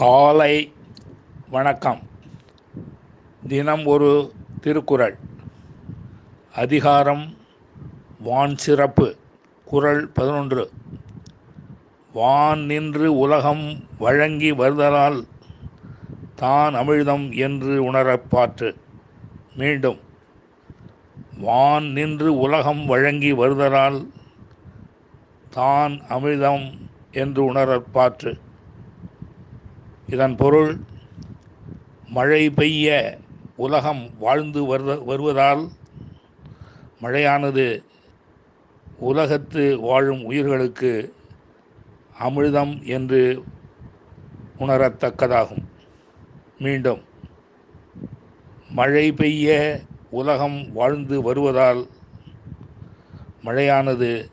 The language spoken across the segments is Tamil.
காலை வணக்கம். தினம் ஒரு திருக்குறள். அதிகாரம் வான் சிறப்பு. குறள் பதினொன்று. வான் நின்று உலகம் வழங்கி வருதலால் தான் அமிழ்தம் என்று உணரப்பாற்று மீண்டும். வான் நின்று உலகம் வழங்கி வருதலால் தான் அமிழ்தம் என்று உணரப்பாற்று இதன் பொருள் மழை பெய்ய உலகம் வாழ்ந்து வருத வருவதால் மழையானது உலகத்து வாழும் உயிர்களுக்கு அமிர்தம் என்று உணரத்தக்கதாகும். மீண்டும் மழை பெய்ய உலகம் வாழ்ந்து வருவதால் மழையானது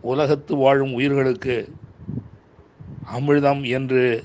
உலகத்து வாழும் உயிர்களுக்கு அமிழ்தம் என்று